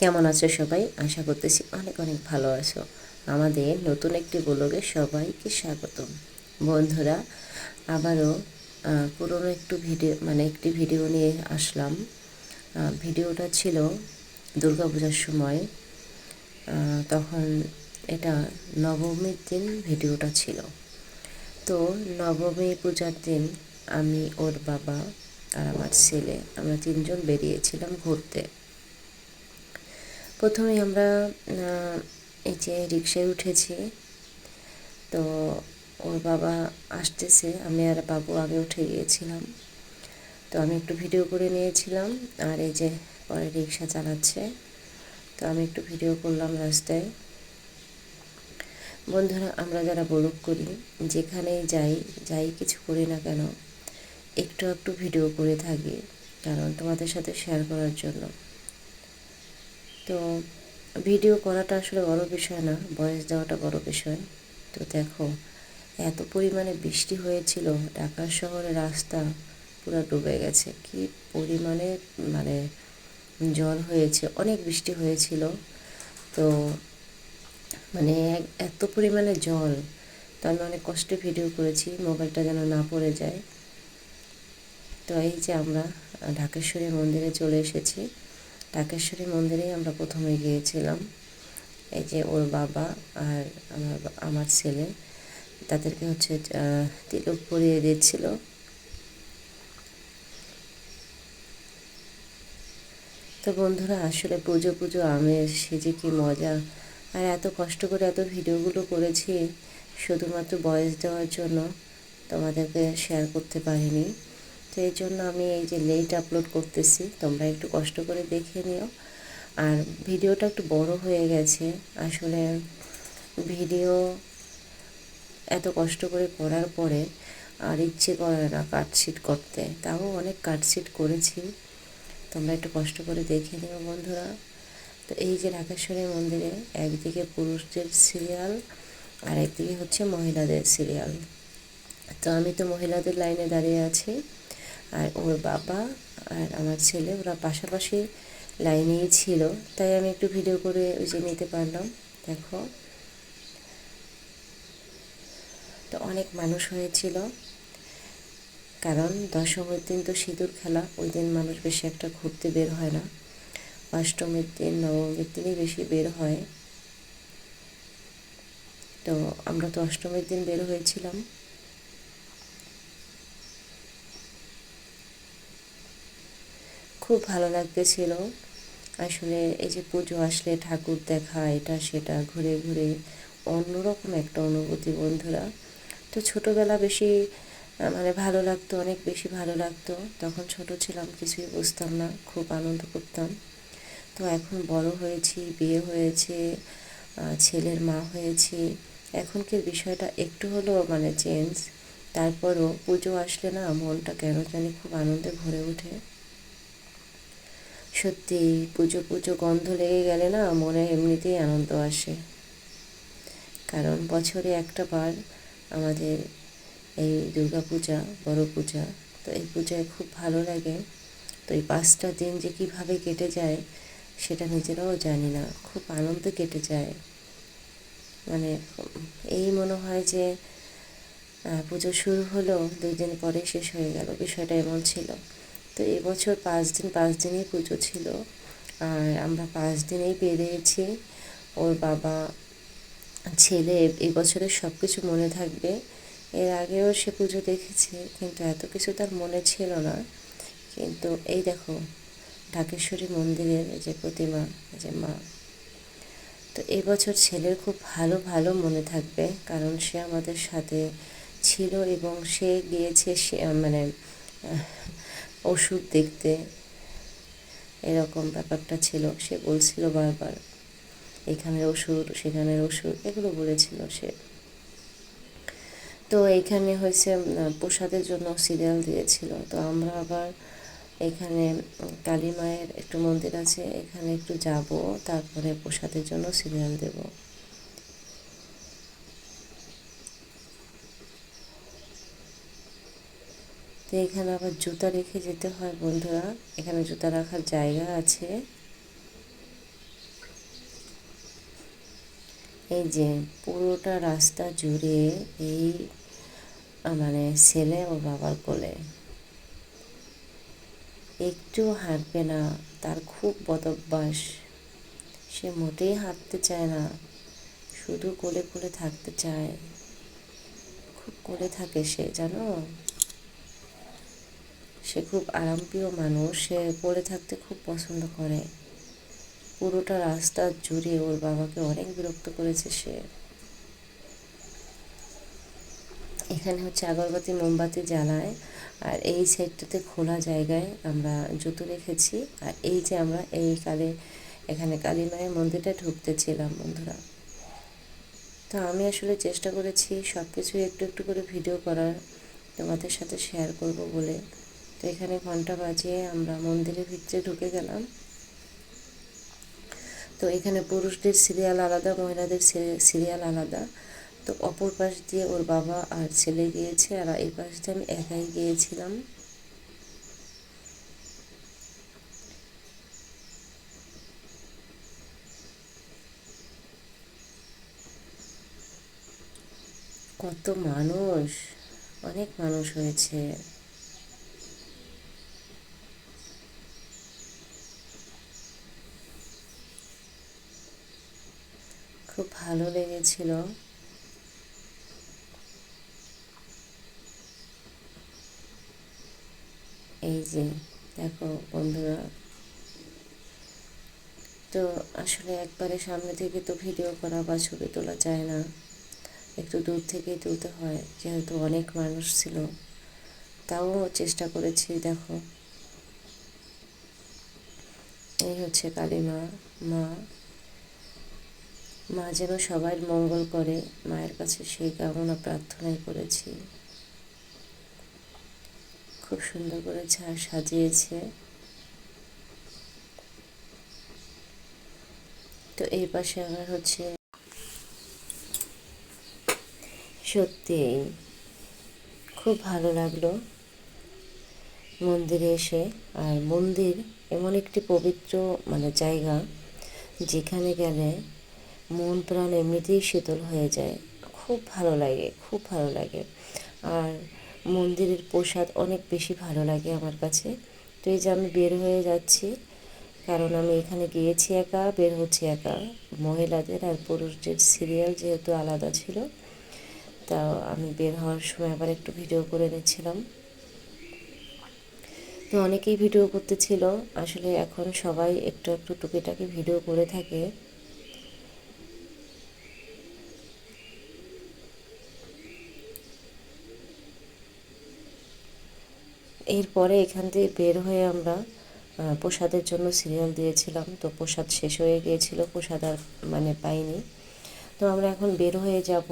কেমন আছো সবাই? আশা করতেছি অনেক অনেক ভালো আছো। আমাদের নতুন একটি ব্লগে সবাইকে স্বাগতম। বন্ধুরা, আবারও পুরনো একটু ভিডিও মানে একটি ভিডিও নিয়ে আসলাম। ভিডিওটা ছিল দুর্গাপূজার সময়। তখন এটা নবমীর দিন ভিডিওটা ছিল। তো নবমী পূজার দিন আমি ওর বাবা আর আমার ছেলে, আমরা তিনজন বেরিয়েছিলাম ঘুরতে। প্রথমে আমরা এই যে রিক্সায় উঠেছি, তো ওর বাবা আসতেছে, আমি আর বাবু আগে উঠে গিয়েছিলাম। তো আমি একটু ভিডিও করে নিয়েছিলাম, আর এই যে পরে রিক্সা চালাচ্ছে, তো আমি একটু ভিডিও করলাম রাস্তায়। বন্ধুরা, আমরা যারা বলক করি, যেখানেই যাই যাই কিছু করি না কেন, একটু একটু ভিডিও করে থাকি, কারণ তোমাদের সাথে শেয়ার করার জন্য। তো ভিডিও করাটা আসলে বড় বিষয় না, বয়স দেওয়াটা বড় বিষয়। তো দেখো, এত পরিমাণে বৃষ্টি হয়েছিল ঢাকা শহরে রাস্তা পুরো ডুবে গেছে। কি পরিমাণে মানে জল হয়েছে, অনেক বৃষ্টি হয়েছিল। তো মানে এত পরিমাণে জল, তো আমি অনেক কষ্টে ভিডিও করেছি, মোবাইলটা যেন না পড়ে যায়। তো এই যে আমরা ঢাকেশ্বরী মন্দিরে চলে এসেছি। ঢাকেশ্বরী মন্দিরেই আমরা প্রথমে গিয়েছিলাম। এই যে ওর বাবা আর আমার আমার ছেলে, তাদেরকে হচ্ছে তিলক পরিয়ে দিচ্ছিল তো বন্ধুরা, আসলে পুজো পুজো, আমের সে যে কি মজা। আর এত কষ্ট করে এত ভিডিওগুলো করেছি, শুধুমাত্র বয়স দেওয়ার জন্য তোমাদেরকে শেয়ার করতে পারিনি। তো এই জন্য আমি এই যে লেট আপলোড করতেছি, তোমরা একটু কষ্ট করে দেখে নিও। আর ভিডিওটা একটু বড় হয়ে গেছে, আসলে ভিডিও এত কষ্ট করে করার পরে আর ইচ্ছে করে না কাটশিট করতে। তাও অনেক কাটশিট করেছি, তোমরা একটু কষ্ট করে দেখে নিও বন্ধুরা। তো এই যে ঢাকেশ্বরী মন্দিরে একদিকে পুরুষদের সিরিয়াল আর একদিকে হচ্ছে মহিলাদের সিরিয়াল তো আমি তো মহিলাদের লাইনে দাঁড়িয়ে আছি। আর ওর বাবা আর আমার ছেলে, ওরা পাশাপাশি লাইনেই ছিল। তাই আমি একটু ভিডিও করে ওই যে নিতে পারলাম। দেখো। তো অনেক মানুষ হয়েছিল। কারণ দশমীর দিন তো সিঁদুর খেলা, ওই দিন মানুষ বেশি একটা ঘুরতে বের হয় না। অষ্টমীর দিন, নবমীর দিনই বেশি বের হয়। তো আমরা তো অষ্টমীর দিন বের হয়েছিলাম। খুব ভালো লাগতেছিল। আসলে এই যে পুজো আসলে ঠাকুর দেখা, এটা সেটা ঘুরে ঘুরে অন্যরকম একটা অনুভূতি বন্ধুরা। তো ছোটোবেলা বেশি মানে ভালো লাগতো, অনেক বেশি ভালো লাগতো। তখন ছোট ছিলাম, কিছুই বুঝতাম না, খুব আনন্দ করতাম। তো এখন বড় হয়েছি, বিয়ে হয়েছে ছেলের মা হয়েছি। এখনকার বিষয়টা একটু হলেও মানে চেঞ্জ তারপরও পুজো আসলে না, মনটা কেন জানি খুব আনন্দে ভরে ওঠে। সত্যি পুজো পুজো গন্ধ লেগে গেলে না মনে এমনিতেই আনন্দ আসে। কারণ বছরে একটা বার আমাদের এই দুর্গা পূজা, বড় পূজা, তো এই পূজায় খুব ভালো লাগে। তো এই পাঁচটা দিন যে কীভাবে কেটে যায় সেটা নিজেরাও জানি না। খুব আনন্দে কেটে যায়। মানে এই মনে হয় যে পুজো শুরু হলো, দুই দিন পরে শেষ হয়ে গেল। বিষয়টা এমন ছিল। তো এবছর পাঁচ দিন, পাঁচ দিনই পুজো ছিল। আর আমরা পাঁচ দিনেই পেরিয়েছি ওর বাবা, ছেলে এই বছরের সব কিছু মনে থাকবে। এর আগেও সে পুজো দেখেছে, কিন্তু এত কিছু তার মনে ছিল না। কিন্তু এই দেখো, ঢাকেশ্বরী মন্দিরের যে প্রতিমা যে মা। তো এই বছর ছেলের খুব ভালো ভালো মনে থাকবে, কারণ সে আমাদের সাথে ছিল এবং সে গিয়েছে সে মানে ওষুধ দেখতে। এরকম ব্যাপারটা ছিল। সে বলছিল বারবার এখানের ওষুধ সেখানের ওষুধ, এগুলো বলেছিল সে। তো এইখানে হয়েছে প্রসাদের জন্য সিরিয়াল দিয়েছিল। তো আমরা আবার এখানে, কালী মায়ের একটু মন্দির আছে, এখানে একটু যাব, তারপরে প্রসাদের জন্য সিরিয়াল দেব। তো এখানে আবার জুতা রেখে যেতে হয়, বন্ধুরা। এখানে জুতা রাখার জায়গা আছে। এই যে পুরোটা রাস্তা জুড়ে এই মানে ছেলে ও বাবার কোলে। একটু হাঁটবে না, তার খুব বদভ্যাস। সে মোটেই হাঁটতে চায় না, শুধু কোলে কোলে থাকতে চায়। খুব কোলে থাকে সে, জানো? সে খুব আরামপ্রিয় মানুষ, সে কোলে থাকতে খুব পছন্দ করে। পুরোটা রাস্তা জুড়ে ওর বাবাকে অনেক বিরক্ত করেছে সে। এখানে হচ্ছে আগরবাতি, মোমবাতি জ্বালায়, আর এই সাইডটাতে খোলা জায়গায় আমরা জুতো রেখেছি। আর এই যে আমরা এই কালে, এখানে কালী মায়ের মন্দিরটা ঢুকতেছিলাম বন্ধুরা। তো আমি আসলে চেষ্টা করেছি সব কিছুই একটু একটু করে ভিডিও করার, তোমাদের সাথে শেয়ার করব বলে। তো এখানে ঘণ্টা বাজিয়ে আমরা মন্দিরের ভিতরে ঢুকে গেলাম। তো এখানে পুরুষদের সিরিয়াল আলাদা, মহিলাদের সিরিয়াল আলাদা। তো অপর পাশ দিয়ে ওর বাবা আর ছেলে গিয়েছে, আর এই পাশ দিয়ে আমি একাই গিয়েছিলাম। কত মানুষ, অনেক মানুষ হয়েছে। খুব ভালো লেগেছিল। এই যে, দেখো বন্ধুরা। তো আসলে একবারে সামনে থেকে তো ভিডিও করা বা ছবি তোলা যায় না। একটু দূর থেকেই তুলতে হয়, যেহেতু অনেক মানুষ ছিল। তাও চেষ্টা করেছি, দেখো। এই হচ্ছে কালী মা মা। মা যেন সবাই মঙ্গল করে, মায়ের কাছে সেই কামনা প্রার্থনাই করেছি। খুব সুন্দর করেছে আর সাজিয়েছে। তো এই পাশে আমার হচ্ছে সত্যি খুব ভালো লাগল মন্দিরে এসে। আর মন্দির এমন একটি পবিত্র মানে জায়গা যেখানে গেলে মন প্রাণ এমনিতেই শীতল হয়ে যায়। খুব ভালো লাগে, খুব ভালো লাগে। আর মন্দিরের প্রসাদ অনেক বেশি ভালো লাগে আমার কাছে। তো এই যে আমি বের হয়ে যাচ্ছি, কারণ আমি এখানে গিয়েছি একা, বের হচ্ছি একা। মহিলাদের আর পুরুষদের সিরিয়াল যেহেতু আলাদা ছিল, তা আমি বের হওয়ার সময় আবার একটু ভিডিও করে নিচ্ছিলাম। তো অনেকেই ভিডিও করতেছিল, আসলে এখন সবাই একটু একটু টুকিটাকি ভিডিও করে থাকে। এরপরে এখান থেকে বের হয়ে আমরা প্রসাদের জন্য সিরিয়াল দিয়েছিলাম। তো প্রসাদ শেষ হয়ে গিয়েছিল, প্রসাদ আর মানে পাইনি। তো আমরা এখন বের হয়ে যাব।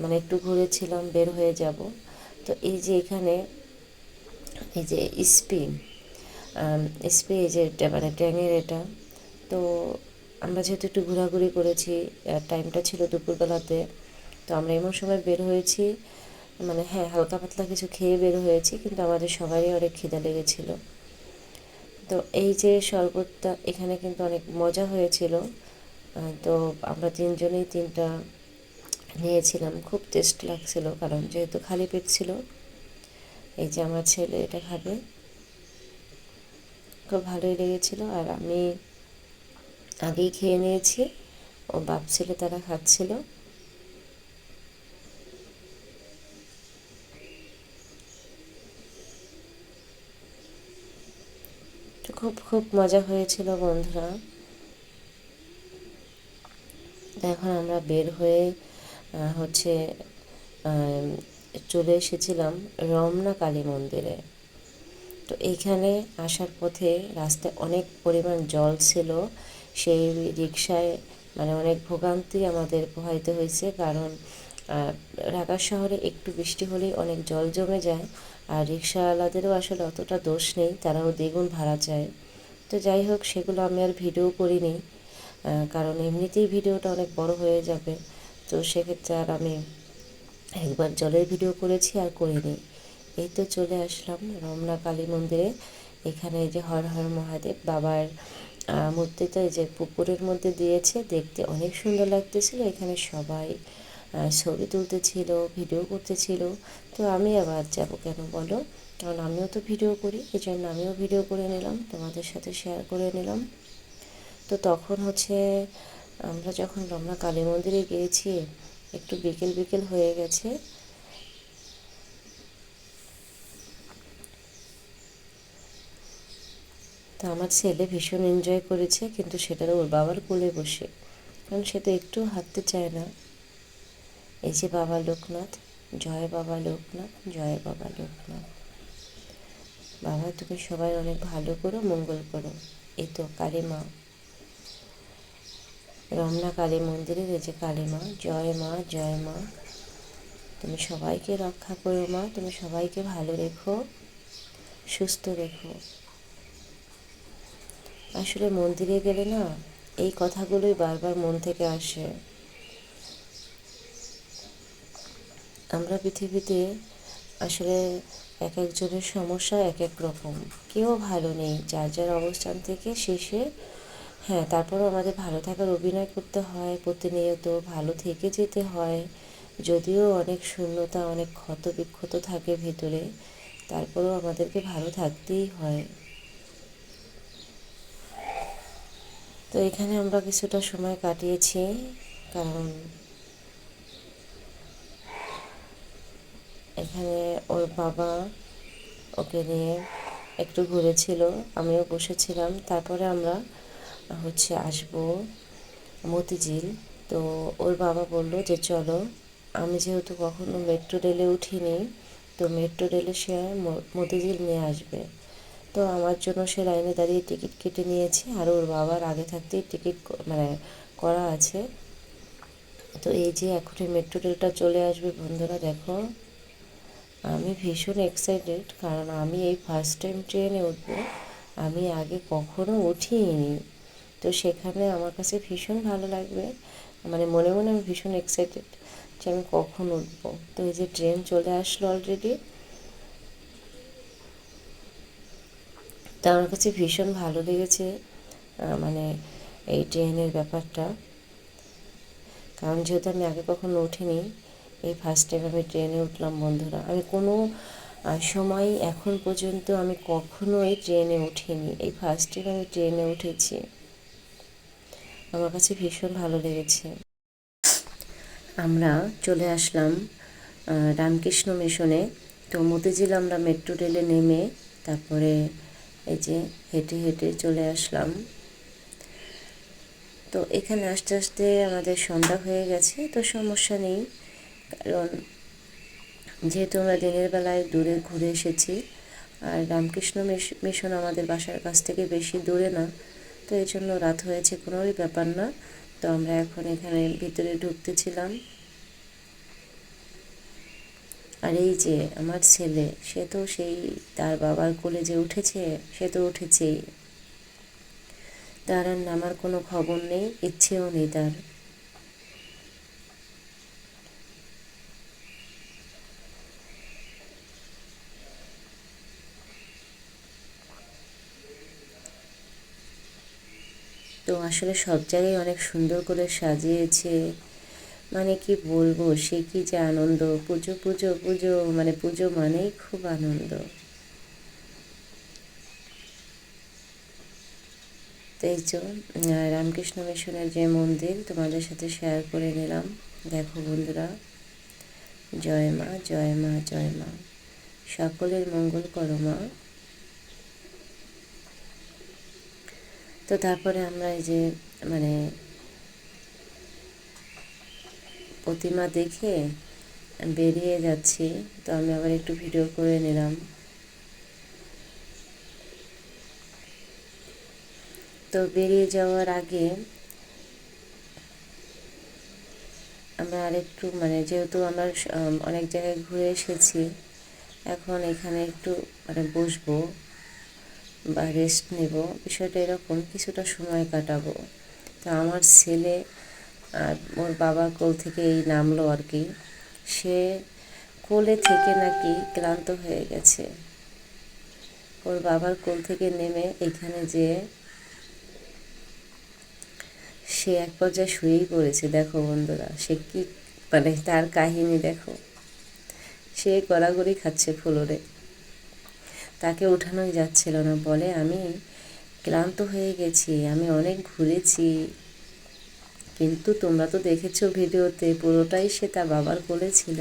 মানে একটু ঘুরেছিলাম, বের হয়ে যাব। তো এই যে এখানে, এই যে স্পি স্পি এই যে মানে ট্যাঙের এটা, তো আমরা যেহেতু একটু ঘোরাঘুরি করেছি টাইমটা ছিল দুপুরবেলাতে, তো আমরা এমন সময় বের হয়েছি মানে হ্যাঁ হালকা পাতলা কিছু খেয়ে বের হয়েছি, কিন্তু আমাদের সবারই অনেক খিদা লেগেছিল। তো এই যে শরবতটা, এখানে কিন্তু অনেক মজা হয়েছিল। তো আমরা তিনজনেই তিনটা নিয়েছিলাম, খুব টেস্ট লাগছিল, কারণ যেহেতু খালি পেট ছিল, এই যে আমার ছেলে এটা খাবে। খুব ভালোই লেগেছিল, আর আমি আগেই খেয়ে নিয়েছি, ও বাপ ছেলে তারা খাচ্ছিল। খুব খুব মজা হয়েছিল বন্ধুরা। এখন আমরা বের হয়ে হচ্ছে চলে এসেছিলাম রমনা কালী মন্দিরে। তো এইখানে আসার পথে রাস্তায় অনেক পরিমাণ জল ছিল। সেই রিক্সায় মানে অনেক ভোগান্তি আমাদের পোহাইতে হয়েছে, কারণ ঢাকা শহরে একটু বৃষ্টি হলেই অনেক জল জমে যায়, আর রিক্সাওয়ালাদেরও আসলে অতটা দোষ নেই, তারাও দ্বিগুণ ভাড়া চায়। তো যাই হোক, সেগুলো আমি আর ভিডিও করিনি কারণ এমনিতেই ভিডিওটা অনেক বড় হয়ে যাবে। তো সেক্ষেত্রে আর আমি একবার জলের ভিডিও করেছি আর করিনি। এই তো চলে আসলাম রমনা কালী মন্দিরে। এখানে যে হর হর মহাদেব বাবার মূর্তিটা এই যে পুকুরের মধ্যে দিয়েছে, দেখতে অনেক সুন্দর লাগতেছিল। এখানে সবাই ছবি তুলতেছিল, ভিডিও করতেছিল। তো আমি আবার যাব কেন বলো? কারণ আমিও তো ভিডিও করি এই জন্য আমিও ভিডিও করে নিলাম, তোমাদের সাথে শেয়ার করে নিলাম। তো তখন হচ্ছে আমরা যখন রমনা কালী মন্দিরে গিয়েছি, একটু বিকেল বিকেল হয়ে গেছে। তো আমার ছেলে ভীষণ এনজয় করেছে, কিন্তু সেটারও ওর বাবার কোলে বসে। কারণ সে তো একটু হাঁটতে চায় না। এই যে বাবা লোকনাথ, জয় বাবা লোকনাথ, জয় বাবা লোকনাথ। বাবা, তুমি সবাই অনেক ভালো করো, মঙ্গল করো। এই তো কালী মা রমনা কালী মন্দিরের এই যে কালী মা জয় মা জয় মা। তুমি সবাইকে রক্ষা করো মা, তুমি সবাইকে ভালো রেখো, সুস্থ রেখো। আসলে মন্দিরে গেলে না, এই কথাগুলোই বারবার মন থেকে আসে। আমরা পৃথিবীতে আসলে এক একজনের সমস্যা এক এক রকম। কেউ ভালো নেই, যার যার অবস্থান থেকে শেষে হ্যাঁ তারপরও আমাদের ভালো থাকার অভিনয় করতে হয়, প্রতিনিয়ত ভালো থেকে যেতে হয়, যদিও অনেক শূন্যতা, অনেক ক্ষত বিক্ষত থাকে ভিতরে, তারপরেও আমাদেরকে ভালো থাকতেই হয়। তো এখানে আমরা কিছুটা সময় কাটিয়েছি, কারণ এখানে ওর বাবা ওকে নিয়ে একটু ঘুরেছিল, আমিও বসেছিলাম। তারপরে আমরা হচ্ছে আসব মতিঝিল। তো ওর বাবা বলল যে, চলো, আমি যেহেতু কখনো মেট্রো রেলে উঠিনি, তো মেট্রো রেলে সে মতিঝিল নিয়ে আসবে। তো আমার জন্য সে লাইনে দাঁড়িয়ে টিকিট কেটে নিয়েছি, আর ওর বাবার আগে থাকতেই টিকিট মানে করা আছে। তো এই যে এখনই মেট্রো রেলটা চলে আসবে, বন্ধুরা দেখো। আমি ভীষণ এক্সাইটেড কারণ আমি এই ফার্স্ট টাইম ট্রেনে উঠবো, আমি আগে কখনো উঠিনি তো সেখানে আমার কাছে ভীষণ ভালো লাগবে মানে মনে মনে আমি ভীষণ এক্সাইটেড যে আমি কখন উঠবো। তো এই যে ট্রেন চলে আসলো অলরেডি তা আমার কাছে ভীষণ ভালো লেগেছে মানে এই ট্রেনের ব্যাপারটা। কারণ যেহেতু আমি আগে কখনো উঠিনি এই ফার্স্ট টাইম আমি ট্রেনে উঠলাম, বন্ধুরা। আমি কোনো সময় এখন পর্যন্ত আমি কখনোই ট্রেনে উঠিনি। এই ফার্স্ট টাইম আমি ট্রেনে উঠেছি। আমার কাছে ভীষণ ভালো লেগেছে। আমরা চলে আসলাম রামকৃষ্ণ মিশনে। তো মতিঝিল আমরা মেট্রো রেলে নেমে তারপরে এই যে হেঁটে হেঁটে চলে আসলাম। তো এখানে আস্তে আস্তে আমাদের সন্ধ্যা হয়ে গেছে। তো সমস্যা নেই। কারণ যেহেতু আমরা দিনের বেলায় দূরে ঘুরে এসেছি, আর রামকৃষ্ণ মিশন আমাদের বাসার কাছ থেকে বেশি দূরে না, তো এই জন্য রাত হয়েছে কোনোই ব্যাপার না। তো আমরা এখন এখানে ভিতরে ঢুকতেছিলাম। আর এই যে আমার ছেলে, সে তো সেই তার বাবার কোলে যে উঠেছে, সে তো উঠেছেই। তার আর নামার কোনো খবর নেই, ইচ্ছেও নেই তার তো আসলে সব জায়গায় অনেক সুন্দর করে সাজিয়েছে। মানে কি বলব, সে কি যে আনন্দ। পুজো পুজো পুজো মানে পুজো মানেই খুব আনন্দ। তো এই যে রামকৃষ্ণ মিশনের যে মন্দির, তোমাদের সাথে শেয়ার করে নিলাম। দেখো বন্ধুরা, জয় মা জয় মা জয় মা। সকলের মঙ্গল করো মা। তো তারপরে আমরা এই যে মানে প্রতিমা দেখে বেরিয়ে যাচ্ছি। তো আমি আবার একটু ভিডিও করে নিলাম। তো বেরিয়ে যাওয়ার আগে আমরা আরেকটু মানে যেহেতু আমরা অনেক জায়গায় ঘুরে এসেছি, এখন এখানে একটু মানে বসবো। বা রেস্ট নেব, বিষয়টা এরকম কিছুটা সময় কাটাবো। তো আমার ছেলে আর ওর বাবার কোল থেকে এই নামলো আর কি। সে কোলে থেকে নাকি ক্লান্ত হয়ে গেছে। ওর বাবার কোল থেকে নেমে এখানে যে সে এক পর্যায়ে শুয়েই পড়েছে। দেখো বন্ধুরা, সে কি মানে তার কাহিনী দেখো। সে গড়াগড়ি খাচ্ছে ফ্লোরে। তাকে উঠানোই যাচ্ছিল না। বলে, আমি ক্লান্ত হয়ে গেছি, আমি অনেক ঘুরেছি, কিন্তু তোমরা তো দেখেছ ভিডিওতে, পুরোটাই সে তার বাবার কোলে ছিল।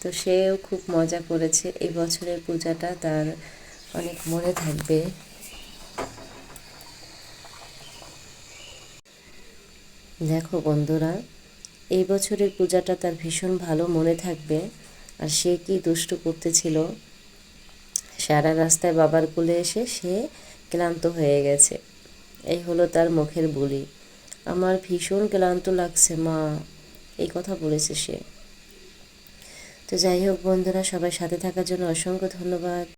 তো সেও খুব মজা করেছে। এই বছরের পূজাটা তার অনেক মনে থাকবে। দেখো বন্ধুরা, এই বছরের পূজাটা তার ভীষণ ভালো মনে থাকবে। আর সে কি দুষ্ট করতেছিল? সারা রাস্তায় বাবার কোলে এসে সে ক্লান্ত হয়ে গেছে। এই হলো তার মুখের বলি। আমার ভীষণ ক্লান্ত লাগছে, মা। এই কথা বলেছে সে। তো যাই হোক বন্ধুরা, সবাই সাথে থাকার জন্য অসংখ্য ধন্যবাদ।